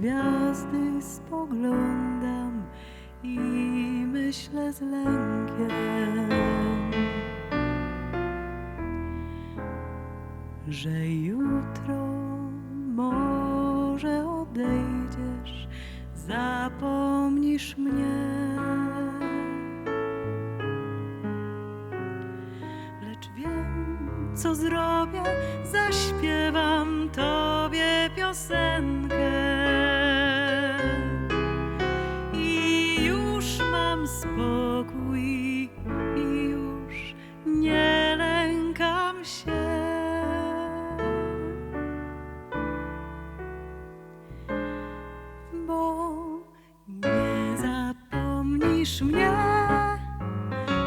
gwiazdy spoglądam i myślę z lękiem, że jutro może odejdziesz, zapomnisz mnie. Lecz wiem, co zrobię, zaśpiewam tobie piosenkę. Zapomnisz mnie,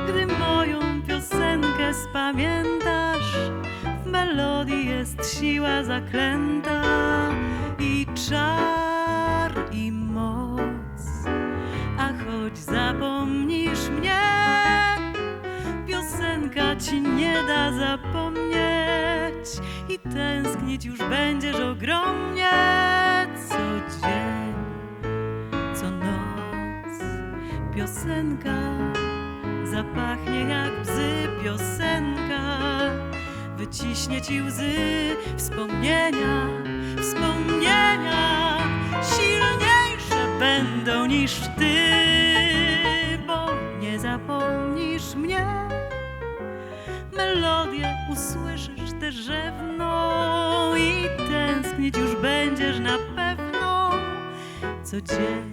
gdy moją piosenkę spamiętasz. W melodii jest siła zaklęta i czar i moc. A choć zapomnisz mnie, piosenka ci nie da zapomnieć i tęsknić już będziesz ogromnie co dzień, Piosenka zapachnie jak bzy, piosenka wyciśnie ci łzy, wspomnienia, wspomnienia silniejsze będą niż ty, bo nie zapomnisz mnie. Melodię usłyszysz też rzewną i tęsknić już będziesz na pewno co dzień,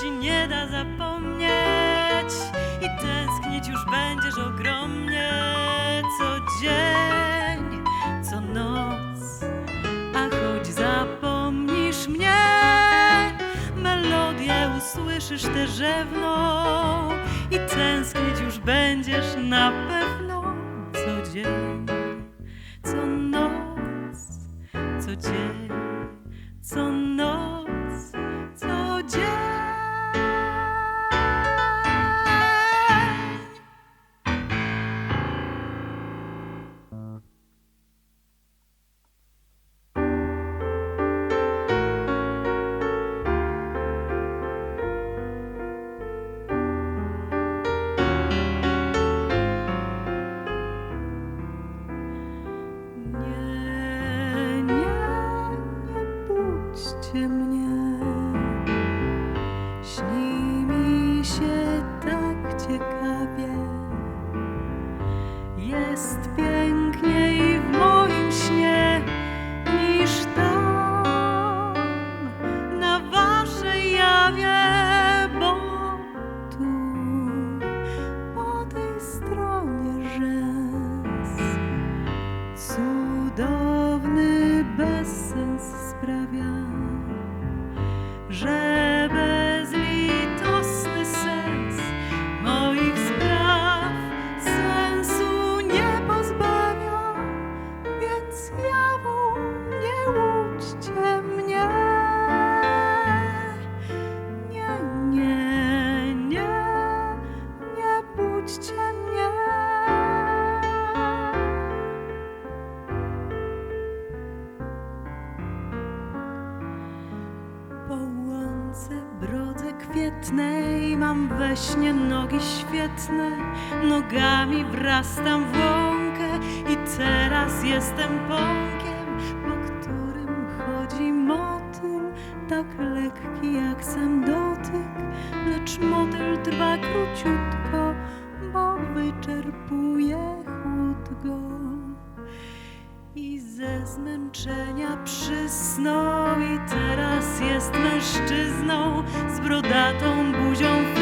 ci nie da zapomnieć. I tęsknić już będziesz ogromnie. Co dzień, co noc. A choć zapomnisz mnie, melodię usłyszysz tę rzewną i tęsknić już będziesz na pewno. Co dzień, co noc co dzień, co noc, wrastam w łąkę i teraz jestem pąkiem, po którym chodzi motyl, tak lekki jak sam dotyk, lecz motyl trwa króciutko, bo wyczerpuje chłód go. I ze zmęczenia przysnął i teraz jest mężczyzną z brodatą buzią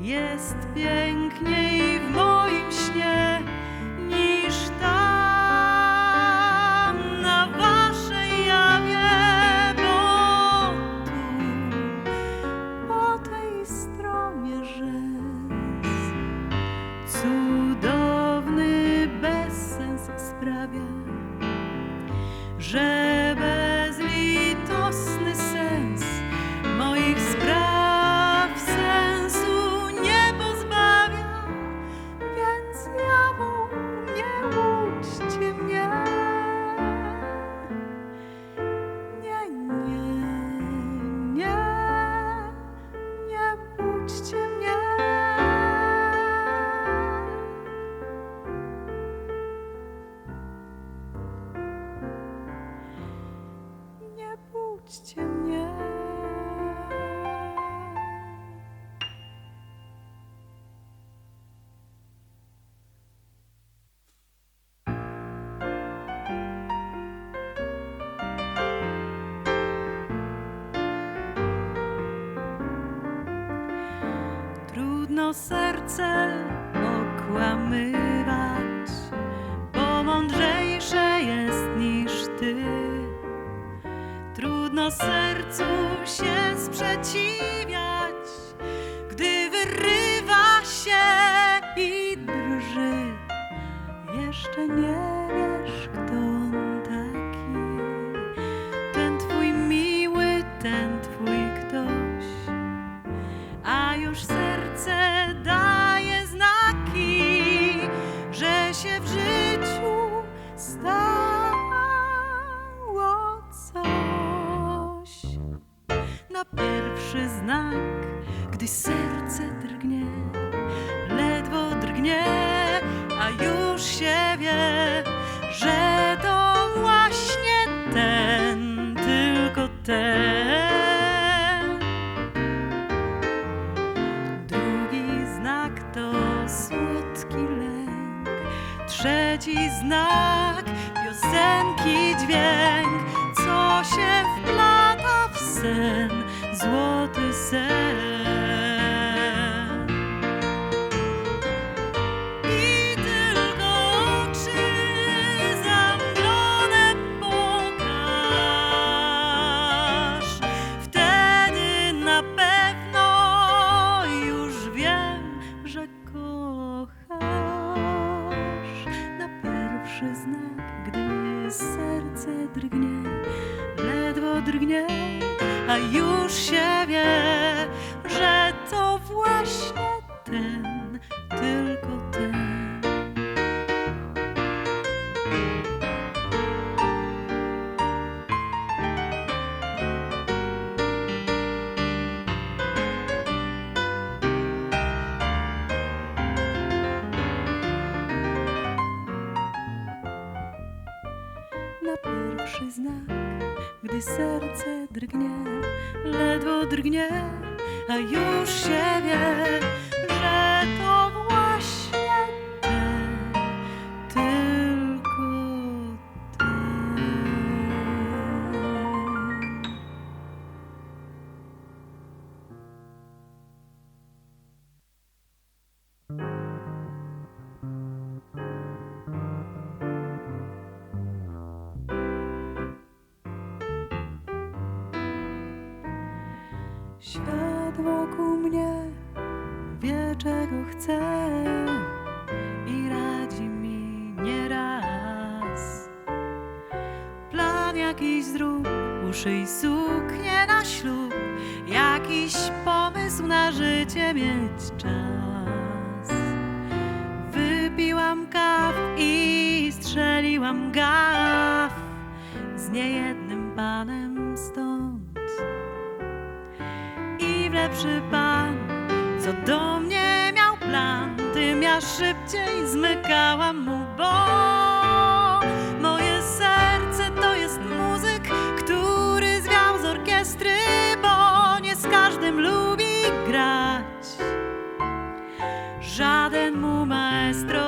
jest piękniej w moim. Budźcie mnie. Trudno serce okłamywać, Trudno sercu się sprzeciwiać, gdy wyrywa się i drży. Jeszcze nie wiesz, kto on taki. Ten twój miły, ten twój ktoś a już serce daje znaki, że się w życiu pierwszy znak, gdy serce drgnie, ledwo drgnie, a już się wie, że to właśnie ten, tylko ten. Drugi znak to słodki lęk. Trzeci znak piosenki dźwięk, co się wplata w sen, sad. Ten, tylko ten. na pierwszy znak, gdy serce drgnie, ledwo drgnie, a już się wie, to właśnie tylko ten. Świat wokół mnie czego chce i radzi mi nieraz. Plan jakiś zrób, uszyj suknię na ślub, jakiś pomysł na życie mieć czas. Wypiłam kaw i strzeliłam gaf z niejednym panem stąd i w lepszy pan, co do mnie ja szybciej zmykałam mu, bo moje serce to jest muzyk, który zwiał z orkiestry, bo nie z każdym lubi grać. Żaden mu maestro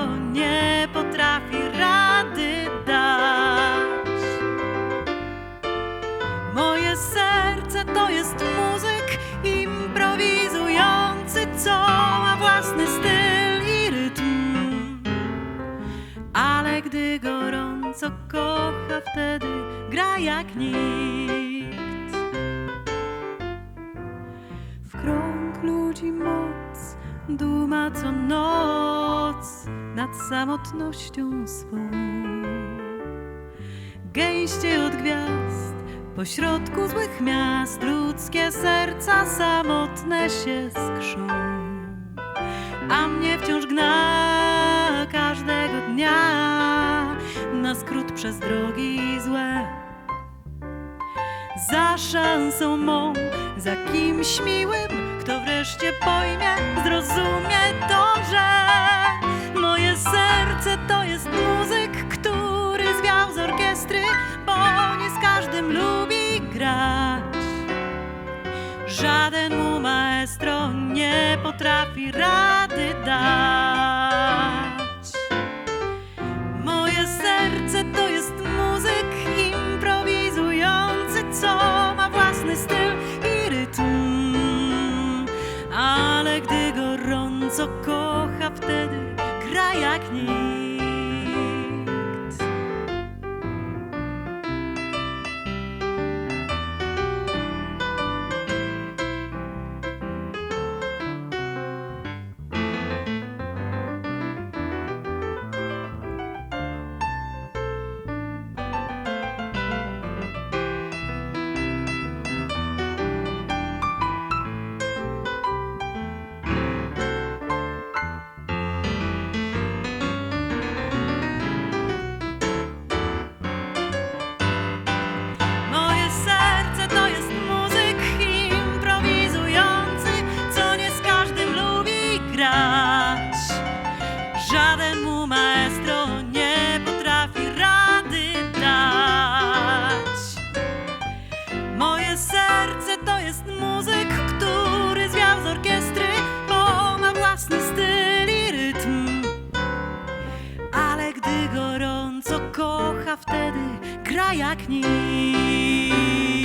gorąco kocha, wtedy gra jak nikt. W krąg ludzi moc duma co noc nad samotnością swą. gęściej od gwiazd. Pośrodku złych miast ludzkie serca samotne się skrzą. A mnie wciąż gna każdego dnia przez drogi złe. Za szansą mą, za kimś miłym, kto wreszcie pojmie, zrozumie to, że moje serce to jest muzyk, który zwiał z orkiestry, bo nie z każdym lubi grać. Żaden mu maestro nie potrafi rady gorąco gdy gorąco kocha, wtedy gra jak nikt.